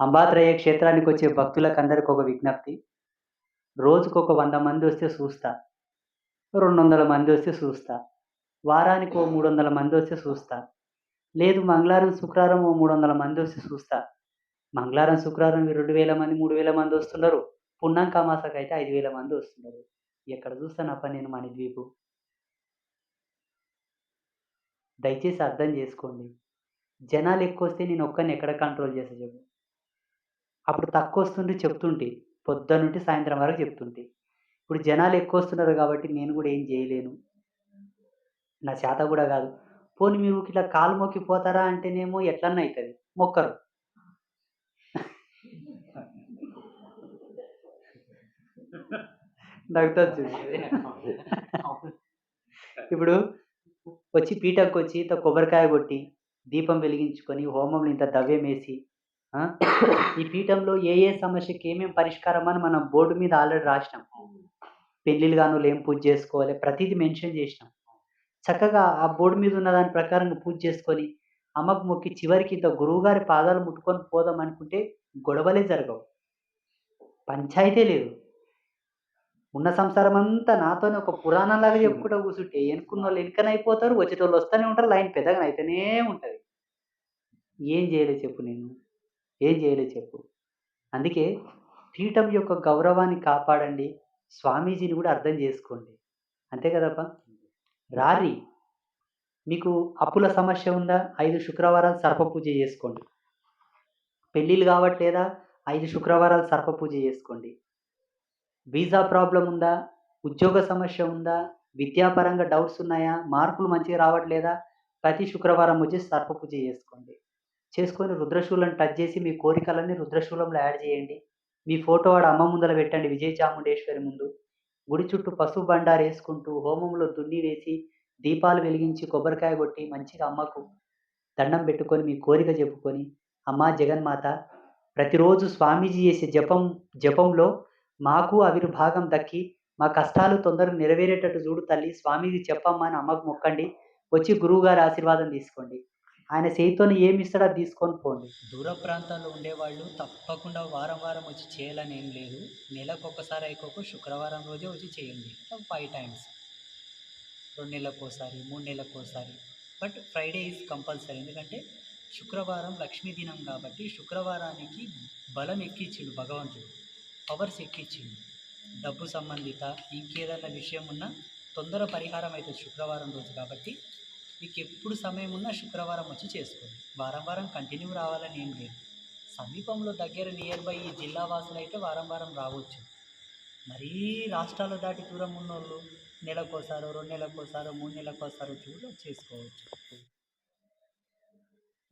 అంబాత్రయ క్షేత్రానికి వచ్చే భక్తులకు అందరికి ఒక విజ్ఞప్తి. రోజుకు ఒక వంద మంది వస్తే చూస్తా. రెండు వందల మంది వస్తే చూస్తా. వారానికి ఓ మూడు వందల మంది వస్తే చూస్తా. లేదు మంగళవారం శుక్రవారం ఓ మూడు వందల మంది వస్తే చూస్తా. మంగళవారం శుక్రవారం రెండు వేల మంది మూడు వేల మంది వస్తున్నారు. పున్నాం మాసకు అయితే ఐదు వేల మంది వస్తున్నారు. ఎక్కడ చూస్తానప్ప నేను మన ద్వీపు దయచేసి అర్థం చేసుకోండి. జనాలు ఎక్కువ వస్తే నేను ఒక్కరిని ఎక్కడ కంట్రోల్ చేస్తా చెప్పు. అప్పుడు తక్కువ వస్తుంటే చెప్తుంటే పొద్దున్న నుండి సాయంత్రం వరకు చెప్తుంటే. ఇప్పుడు జనాలు ఎక్కువ వస్తున్నారు కాబట్టి నేను కూడా ఏం చేయలేను. నా చేత కూడా కాదు. పోనీ మీరు ఇట్లా కాలు మొక్కి పోతారా అంటేనేమో ఎట్లన్నా అవుతుంది మొక్కరు. నవ్వుతుంది ఇప్పుడు వచ్చి పీటకు వచ్చి ఇంత కొబ్బరికాయ కొట్టి దీపం వెలిగించుకొని హోమంలో ఇంత దవ్యం వేసి ఈ పీఠంలో ఏ ఏ సమస్యకి ఏమేమి పరిష్కారం అని మనం బోర్డు మీద ఆల్రెడీ రాసినాం. పెళ్ళిళ్ళు గాను ఏం పూజ చేసుకోవాలి ప్రతిదీ మెన్షన్ చేసినాం. చక్కగా ఆ బోర్డు మీద ఉన్న దాని ప్రకారం పూజ చేసుకొని అమ్మకు మొక్కి చివరికి ఇంత గురువుగారి పాదాలు ముట్టుకొని పోదాం అనుకుంటే గొడవలే జరగవు. పంచాయితీ లేదు. ఉన్న సంసారం అంతా నాతోనే ఒక పురాణంలాగా చెప్పుకుంటూ కూర్చుంటే ఎనుకున్న వాళ్ళు వెనుకనైపోతారు వచ్చేటోళ్ళు వస్తూనే ఉంటారు లైన్ పెద్దగా అయితేనే ఉంటుంది. ఏం చేయలేదు చెప్పు నేను. ఏం చేయలేదు చెప్పు. అందుకే పీఠం యొక్క గౌరవాన్ని కాపాడండి. స్వామీజీని కూడా అర్థం చేసుకోండి. అంతే కదప్ప? రారి మీకు అప్పుల సమస్య ఉందా? ఐదు శుక్రవారాలు సర్ప పూజ చేసుకోండి. పెళ్ళిళ్ళు కావట్లేదా? ఐదు శుక్రవారాలు సర్ప పూజ చేసుకోండి. వీసా ప్రాబ్లం ఉందా? ఉద్యోగ సమస్య ఉందా? విద్యాపరంగా డౌట్స్ ఉన్నాయా? మార్కులు మంచిగా రావట్లేదా? ప్రతి శుక్రవారం వచ్చి సర్ప పూజ చేసుకోండి. చేసుకొని రుద్రశూలను టచ్ చేసి మీ కోరికలన్నీ రుద్రశూలంలో యాడ్ చేయండి. మీ ఫోటో ఆడ అమ్మ ముందర పెట్టండి విజయ చాముండేశ్వరి ముందు. గుడి చుట్టూ పసుపు బండారు వేసుకుంటూ హోమంలో దున్ని వేసి దీపాలు వెలిగించి కొబ్బరికాయ కొట్టి మంచిగా అమ్మకు దండం పెట్టుకొని మీ కోరిక చెప్పుకొని అమ్మ జగన్మాత ప్రతిరోజు స్వామీజీ చేసే జపం జపంలో మాకు ఆవిర్భాగం దక్కి మా కష్టాలు తొందరగా నెరవేరేటట్టు చూడు తల్లి స్వామీజీ చెప్పమ్మా అని అమ్మకు మొక్కండి. వచ్చి గురువుగారి ఆశీర్వాదం తీసుకోండి. ఆయన చేతితోని ఏమి ఇస్తాడో తీసుకొని పోండి. దూర ప్రాంతాల్లో ఉండేవాళ్ళు తప్పకుండా వారం వారం వచ్చి చేయాలని ఏం లేదు. నెలకు ఒకసారి అయిపోక శుక్రవారం రోజే వచ్చి చేయండి. ఫైవ్ టైమ్స్ రెండు నెలలకు ఒకసారి మూడు నెలలకు ఒకసారి. బట్ ఫ్రైడే ఈజ్ కంపల్సరీ ఎందుకంటే శుక్రవారం లక్ష్మీ దినం కాబట్టి శుక్రవారానికి బలం ఎక్కిచ్చిండు భగవంతుడు. పవర్స్ ఎక్కిచ్చిండు డబ్బు సంబంధిత ఇంకేదైనా విషయం ఉన్నా తొందర పరిహారం అవుతుంది శుక్రవారం రోజు కాబట్టి. మీకు ఎప్పుడు సమయం ఉన్నా శుక్రవారం వచ్చి చేసుకోండి వారం వారం కంటిన్యూ రావాలని ఏం లేదు. సమీపంలో దగ్గర నియర్ బై ఈ జిల్లా వాసులు అయితే వారం వారం రావచ్చు. మరీ రాష్ట్రాలు దాటి దూరం ఉన్నోళ్ళు నెలకోసారో రెండు నెలకోసారో మూడు నెలకోసారో చూడ చేసుకోవచ్చు.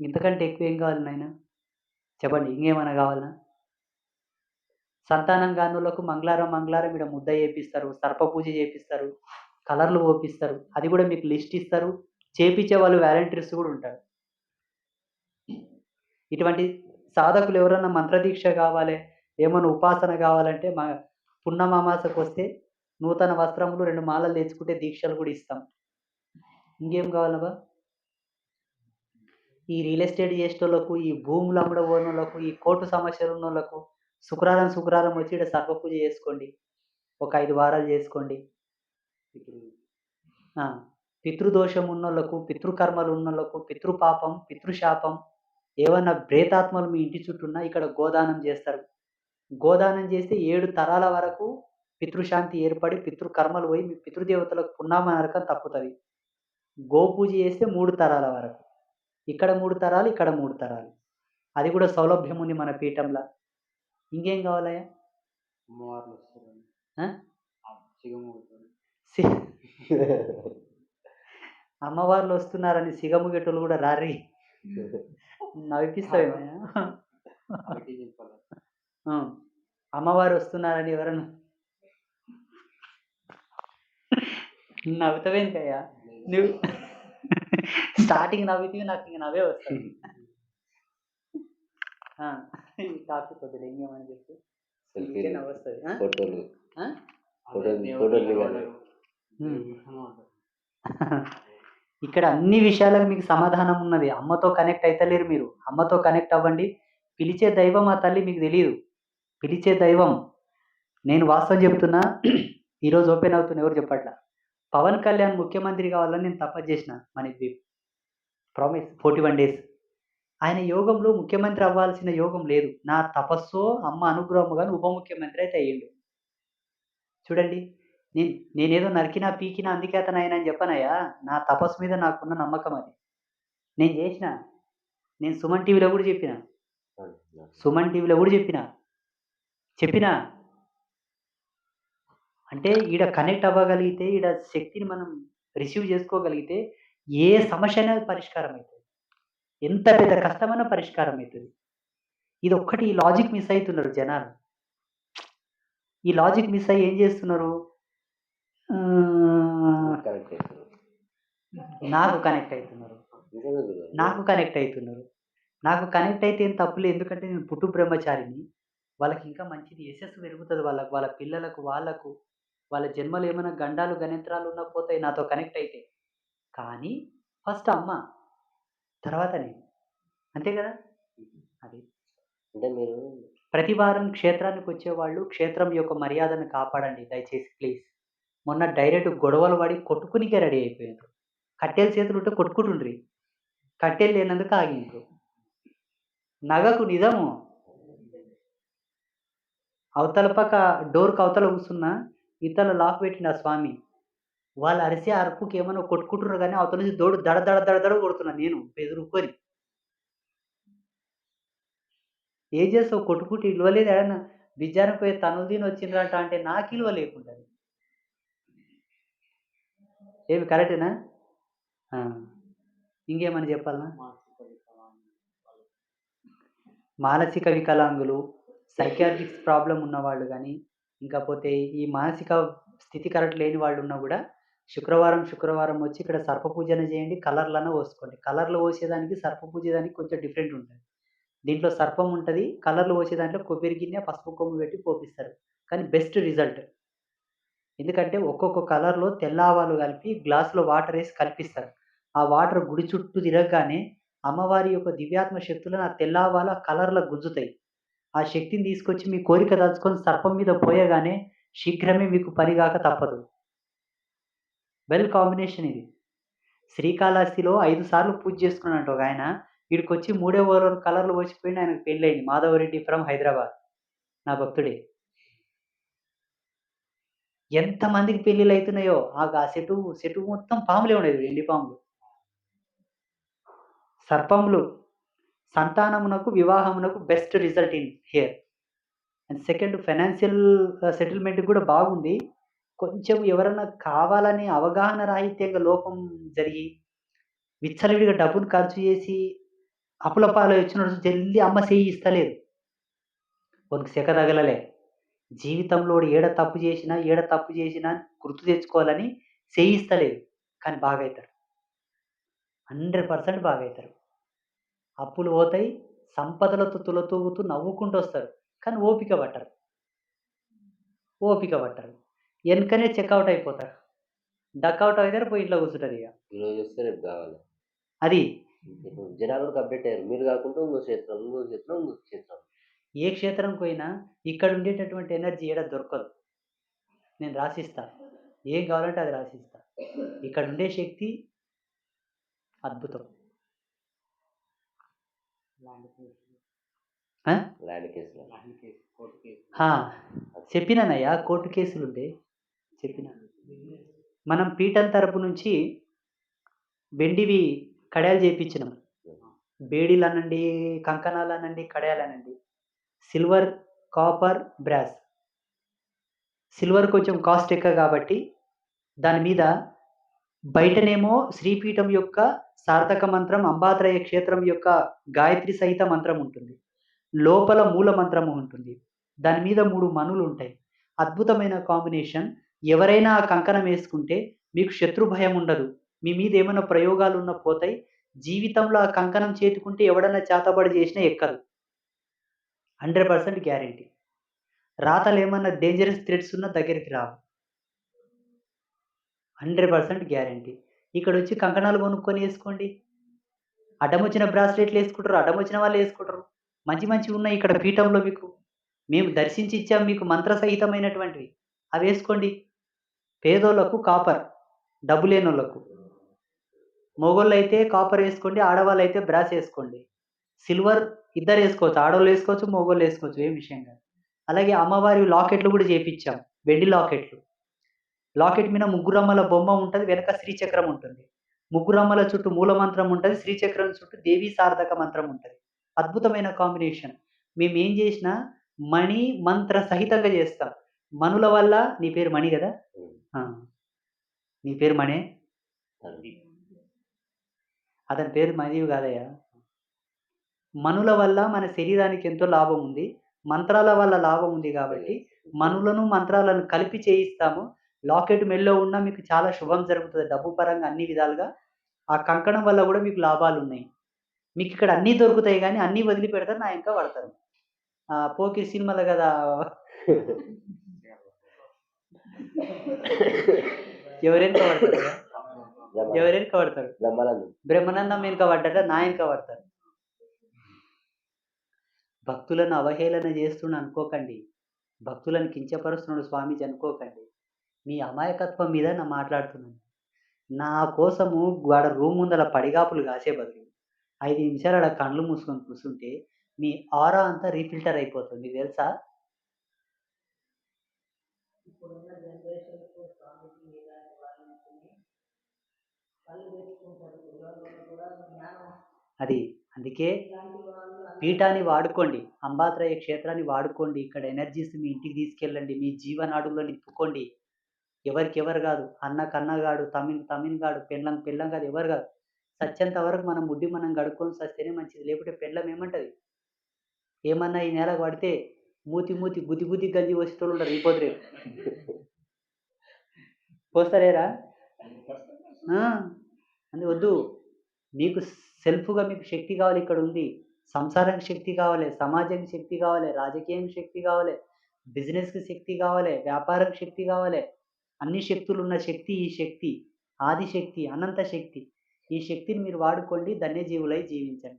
ఇంతకంటే ఎక్కువ ఏం కావాలి నాయన? చెప్పండి ఇంకేమైనా కావాలా? సంతానం గానులకు మంగళవారం మంగళవారం ఇక్కడ ముద్ద చేపిస్తారు సర్ప పూజ చేపిస్తారు కలర్లు ఓపిస్తారు అది కూడా మీకు లిస్ట్ ఇస్తారు. చేపించే వాళ్ళు వాలంటీర్స్ కూడా ఉంటారు. ఇటువంటి సాధకులు ఎవరన్నా మంత్రదీక్ష కావాలి ఏమైనా ఉపాసన కావాలంటే మా పున్నమామాసకు వస్తే నూతన వస్త్రములు రెండు మాలలు తెచ్చుకుంటే దీక్షలు కూడా ఇస్తాం. ఇంకేం కావాలబ్బా? ఈ రియల్ ఎస్టేట్ చేసేటోళ్ళకు ఈ భూములు అమ్మడం వాళ్ళకు ఈ కోర్టు సమస్యలు ఉన్న వాళ్ళకు శుక్రవారం శుక్రవారం వచ్చి ఇక్కడ సర్వ పూజ చేసుకోండి. ఒక ఐదు వారాలు చేసుకోండి. పితృదోషం ఉన్నోళ్ళకు పితృకర్మలు ఉన్నోళ్ళకు పితృపాపం పితృశాపం ఏమన్నా ప్రేతాత్మలు మీ ఇంటి చుట్టూ ఉన్నా ఇక్కడ గోదానం చేస్తారు. గోదానం చేస్తే ఏడు తరాల వరకు పితృశాంతి ఏర్పడి పితృకర్మలు పోయి మీ పితృదేవతలకు పున్నామ నరకం తప్పుతుంది. గోపూజ చేస్తే మూడు తరాల వరకు. ఇక్కడ మూడు తరాలు ఇక్కడ మూడు తరాలు. అది కూడా సౌలభ్యం ఉంది మన పీఠంలో. ఇంకేం కావాలయ్యా? అమ్మవార్లు వస్తున్నారని సిగముగేటోళ్ళు కూడా రారి. ఆ, అమ్మవారు వస్తున్నారని ఎవరన్నా నవ్వుతావేంటయ్యా? నువ్వు స్టార్టింగ్ నవ్వితే నాకు ఇంక నవ్వే వస్తుంది. టాపిక్ వద్దులే ఇంకేమని చెప్పు ఇంకే సెల్ఫీలు నవ్వు వస్తుంది ఆ? ఫోటోలు? ఫోటోలు ఇక్కడ అన్ని విషయాలకు మీకు సమాధానం ఉన్నది. అమ్మతో కనెక్ట్ అవుతలేరు మీరు. అమ్మతో కనెక్ట్ అవ్వండి. పిలిచే దైవం ఆ తల్లి మీకు తెలియదు పిలిచే దైవం. నేను వాస్తవం చెప్తున్నా. ఈరోజు ఓపెన్ అవుతున్న ఎవరు చెప్పట్లా? పవన్ కళ్యాణ్ ముఖ్యమంత్రి కావాలని నేను తప్ప చేసిన మనకి ప్రామిస్ ఫోర్టీ వన్ డేస్ ఆయన యోగంలో ముఖ్యమంత్రి అవ్వాల్సిన యోగం లేదు. నా తపస్సు అమ్మ అనుగ్రహము కానీ ఉప ముఖ్యమంత్రి అయితే అయ్యిండు. చూడండి. నేను నేనేదో నరికినా పీకినా అందుకే అతను ఆయన అని చెప్పనయ్యా. నా తపస్సు మీద నాకున్న నమ్మకం అది. నేను చేసిన. నేను సుమన్ టీవీలో కూడా చెప్పిన. సుమన్ టీవీలో కూడా చెప్పిన. చెప్పిన. అంటే ఈడ కనెక్ట్ అవ్వగలిగితే ఈడ శక్తిని మనం రిసీవ్ చేసుకోగలిగితే ఏ సమస్య అనేది పరిష్కారం అవుతుంది ఎంత పెద్ద కష్టమైన పరిష్కారం అవుతుంది ఇది ఒక్కటి ఈ లాజిక్ మిస్ అవుతున్నారు జనాలు. ఈ లాజిక్ మిస్ అయ్యి ఏం చేస్తున్నారు? నాకు కనెక్ట్ అవుతున్నారు. నాకు కనెక్ట్ అవుతున్నారు నాకు కనెక్ట్ అయితే ఏం తప్పులేదు. ఎందుకంటే నేను పుట్టు బ్రహ్మచారిని. వాళ్ళకి ఇంకా మంచిది. యశస్సు పెరుగుతుంది వాళ్ళకి. వాళ్ళ పిల్లలకు వాళ్ళకు వాళ్ళ జన్మలు ఏమైనా గండాలు గణింత్రాలు ఉన్నా పోతాయి నాతో కనెక్ట్ అయితే. కానీ ఫస్ట్ అమ్మ తర్వాత నేను. అంతే కదా? అది. అంటే మీరు ప్రతి వారం క్షేత్రానికి వచ్చేవాళ్ళు క్షేత్రం యొక్క మర్యాదను కాపాడండి. దయచేసి ప్లీజ్. మొన్న డైరెక్ట్ గొడవలు పడి కొట్టుకునికే రెడీ అయిపోయారు కట్టెలు చేతులు ఉంటే కొట్టుకుంటుండ్రి. కట్టెలు లేనందుకు ఆగిండ్రు. నగకు నిజము. అవతల పక్క డోర్కి అవతల కూర్చున్నా ఇతను లాక్ పెట్టిండు ఆ స్వామి. వాళ్ళు అరిసే అరుపుకి ఏమైనా కొట్టుకుంటున్నారు కానీ అవతల నుంచి దోడు దడ దడ దడ దడ కొడుతున్నా నేను బెదురుకొని. ఏం చేస్తావు? కొట్టుకుంటూ ఇల్వలేదు ఏడన్నా? బిజ్జానికి పోయి తనులు తిని వచ్చిండ్రంట అంటే నాకు ఇల్వ లేకుండా ఏమి కరెక్టేనా? ఇంకేమని చెప్పాలనా మానసిక వికలాంగులు సైకాట్రిక్స్ ప్రాబ్లం ఉన్న వాళ్ళు కానీ ఇంకా పోతే ఈ మానసిక స్థితి కరెక్ట్ లేని వాళ్ళు ఉన్నా కూడా శుక్రవారం శుక్రవారం వచ్చి ఇక్కడ సర్ప పూజన చేయండి కలర్లను పోసుకోండి. కలర్లు పోసేదానికి సర్ప పూజ దానికి కొంచెం డిఫరెంట్ ఉంటుంది. దీంట్లో సర్పం ఉంటుంది కలర్లు పోసే దాంట్లో కొబ్బరి గిన్నె పసుపు కొమ్ము పెట్టి పోపిస్తారు. కానీ బెస్ట్ రిజల్ట్. ఎందుకంటే ఒక్కొక్క కలర్లో తెల్ల ఆవాలు కలిపి గ్లాసులో వాటర్ వేసి కల్పిస్తారు. ఆ వాటర్ గుడి చుట్టూ తిరగగానే అమ్మవారి యొక్క దివ్యాత్మ శక్తులను ఆ తెల్ల ఆవాలు ఆ కలర్లో గుంజుతాయి. ఆ శక్తిని తీసుకొచ్చి మీ కోరిక దాచుకొని సర్పం మీద పోయగానే శీఘ్రమే మీకు పనిగాక తప్పదు. వెల్ కాంబినేషన్ ఇది. శ్రీకాళహస్తిలో ఐదు సార్లు పూజ చేసుకున్నాడు ఒక ఆయన. వీడికి వచ్చి మూడే ఓవర్ కలర్లు వచ్చిపోయింది ఆయనకు పెళ్ళయింది. మాధవరెడ్డి ఫ్రమ్ హైదరాబాద్. నా భక్తుడే. ఎంతమందికి పెళ్ళిళ్ళు అవుతున్నాయో ఆ చెట్టు సెటు మొత్తం పాములే ఉండేది ఎండి పాములు. సర్పములు సంతానమునకు వివాహమునకు best result in here and second financial settlement కూడా బాగుంది. కొంచెం ఎవరన్నా కావాలని అవగాహన రాహిత్యంగా లోపం జరిగి విచ్చలవిడిగా డబ్బును ఖర్చు చేసి అప్పుల పాలు వచ్చిన రోజు జల్లి అమ్మ చేయి ఇస్తలేదు. వానికి సెక తగలలే. జీవితంలో ఏడ తప్పు చేసినా ఏడ తప్పు చేసినా గుర్తు తెచ్చుకోవాలని చేయిస్తలేదు. కానీ బాగా అవుతారు హండ్రెడ్ పర్సెంట్ బాగా అవుతారు అప్పులు పోతాయి సంపదలతో తులతూగుతూ నవ్వుకుంటూ వస్తారు కానీ ఓపిక పట్టరు. ఓపిక పట్టరు. వెనుకనే చెక్అవుట్ అయిపోతారు. డక్అవుట్ అవుతారు పోయి ఇంట్లో కూర్చుంటారు ఇక. ఈరోజు వస్తే రేపు కావాలి. అది. జనాలు అప్డేట్ అయ్యారు. మీరు కాకుండా ఇంకో క్షేత్రం ఇంకో క్షేత్రం ఇంకో క్షేత్రం. ఏ క్షేత్రం పోయినా ఇక్కడ ఉండేటటువంటి ఎనర్జీ ఏడ దొరకదు. నేను రాసిస్తా. ఏం కావాలంటే అది రాసిస్తా. ఇక్కడ ఉండే శక్తి అద్భుతం. ల్యాండ్ కేసు ఆ? ల్యాండ్ కేసులో ల్యాండ్ కేసు కోర్టు కేసు హా, చెప్పినానయ్యా కోర్టు కేసులు ఉండే చెప్పిన. మనం పీఠం తరపు నుంచి వెండివి కడాయాలు చేయించినాం బేడీలు అనండి కంకణాలు అనండి కడాయాలు అనండి సిల్వర్ కాపర్ బ్రాస్ సిల్వర్ కొంచెం కాస్ట్ ఎక్కువ కాబట్టి దాని మీద బయటనేమో శ్రీపీఠం యొక్క సార్థక మంత్రం అంబాత్రయ క్షేత్రం యొక్క గాయత్రి సహిత మంత్రం ఉంటుంది. లోపల మూల మంత్రము ఉంటుంది. దాని మీద మూడు మనులు ఉంటాయి. అద్భుతమైన కాంబినేషన్ ఎవరైనా ఆ కంకణం వేసుకుంటే మీకు శత్రు భయం ఉండదు. మీ మీద ఏమైనా ప్రయోగాలు ఉన్న పోతాయి. జీవితంలో ఆ కంకణం చేతుకుంటే ఎవడన్నా చేతబడి చేసినా ఎక్కదు హండ్రెడ్ పర్సెంట్ గ్యారంటీ. రాతలు ఏమన్నా డేంజరస్ థ్రెడ్స్ ఉన్నా దగ్గరికి రావు. Hundred percent guarantee. ఇక్కడ వచ్చి కంకణాలు కొనుక్కొని వేసుకోండి. అడ్డం వచ్చిన బ్రాస్లెట్లు వేసుకుంటారు అడ్డం వచ్చిన వాళ్ళు వేసుకుంటారు. మంచి మంచి ఉన్నాయి ఇక్కడ పీఠంలో మీకు. మేము దర్శించి ఇచ్చాం మీకు మంత్ర సహితమైనటువంటివి అవి వేసుకోండి. పేదోళ్ళకు కాపర్ డబ్బు లేని వాళ్ళకు మొగోళ్ళు అయితే కాపర్ వేసుకోండి ఆడవాళ్ళు అయితే బ్రాస్ వేసుకోండి. సిల్వర్ ఇద్దరు వేసుకోవచ్చు ఆడవాళ్ళు వేసుకోవచ్చు మొగోళ్ళు వేసుకోవచ్చు ఏం విషయం కాదు. అలాగే అమ్మవారి లాకెట్లు కూడా చేపించాం వెండి లాకెట్లు. లాకెట్ మీద ముగ్గురమ్మల బొమ్మ ఉంటుంది వెనక శ్రీచక్రం ఉంటుంది. ముగ్గురమ్మల చుట్టూ మూల మంత్రం ఉంటుంది శ్రీచక్రం చుట్టూ దేవీ సార్థక మంత్రం ఉంటుంది. అద్భుతమైన కాంబినేషన్. మేము ఏం చేసినా మణి మంత్ర సహితంగా చేస్తాం. మనుల వల్ల నీ పేరు మణి కదా. నీ పేరు మణే? అతని పేరు మణివి కాదయ్యా. మనుల వల్ల మన శరీరానికి ఎంతో లాభం ఉంది. మంత్రాల వల్ల లాభం ఉంది కాబట్టి మనులను మంత్రాలను కలిపి చేయిస్తాము. లాకెట్ మెల్లో ఉన్నా మీకు చాలా శుభం జరుగుతుంది. డబ్బు పరంగా అన్ని విధాలుగా ఆ కంకణం వల్ల కూడా మీకు లాభాలు ఉన్నాయి. మీకు ఇక్కడ అన్నీ దొరుకుతాయి కానీ అన్నీ వదిలిపెడతారు నా ఇంకా పడతారు ఆ పోకి సినిమాలు కదా. ఎవరెనక పడతారు ఎవరెనక పడతారు బ్రహ్మానందం. బ్రహ్మానందం వెనుక పడ్డట నా వెనుక పడతారు భక్తులను అవహేళన చేస్తున్నా అనుకోకండి. భక్తులను కించపరుస్తున్నాడు స్వామీజీ అనుకోకండి. మీ అమాయకత్వం మీద నా మాట్లాడుతున్నాను. నా కోసము వాడ రూమ్ ముందర పడిగాపులు కాసే బదులు ఐదు నిమిషాలు అలా కళ్ళు మూసుకొని కూర్చుంటే మీ ఆరా అంతా రీఫిల్టర్ అయిపోతుంది. మీకు తెలుసా? అది అందుకే పీఠాన్ని వాడుకోండి అంబాత్రయ క్షేత్రాన్ని వాడుకోండి ఇక్కడ ఎనర్జీస్ మీ ఇంటికి తీసుకెళ్ళండి మీ జీవనాడుల్లో నింపుకోండి. ఎవరికెవరు కాదు అన్న కన్నగాడు తమిన్ తమిన్ గాడు పెళ్ళం పెళ్ళం కాదు ఎవరు కాదు. సత్యంత వరకు మనం ముడ్డి మనం గడుక్కొని సస్తేనే మంచిది లేకుంటే పెళ్ళం ఏమంటది? ఏమన్నా ఈ నేల పడితే మూతి మూతి బుద్ధి బుద్ధి గంజి వచ్చేటోళ్ళు ఉంటారు రిపోదు రేపు పోస్తారేరా ఆ, వద్దు. మీకు సెల్ఫ్గా మీకు శక్తి కావాలి ఇక్కడ ఉంది. సంసారానికి శక్తి కావాలి సమాజానికి శక్తి కావాలి రాజకీయానికి శక్తి కావాలి బిజినెస్కి శక్తి కావాలి వ్యాపారం శక్తి కావాలి. అన్ని శక్తులు ఉన్న శక్తి ఈ శక్తి ఆది శక్తి అనంత శక్తి. ఈ శక్తిని మీరు వాడుకోండి ధన్యజీవులై జీవించండి.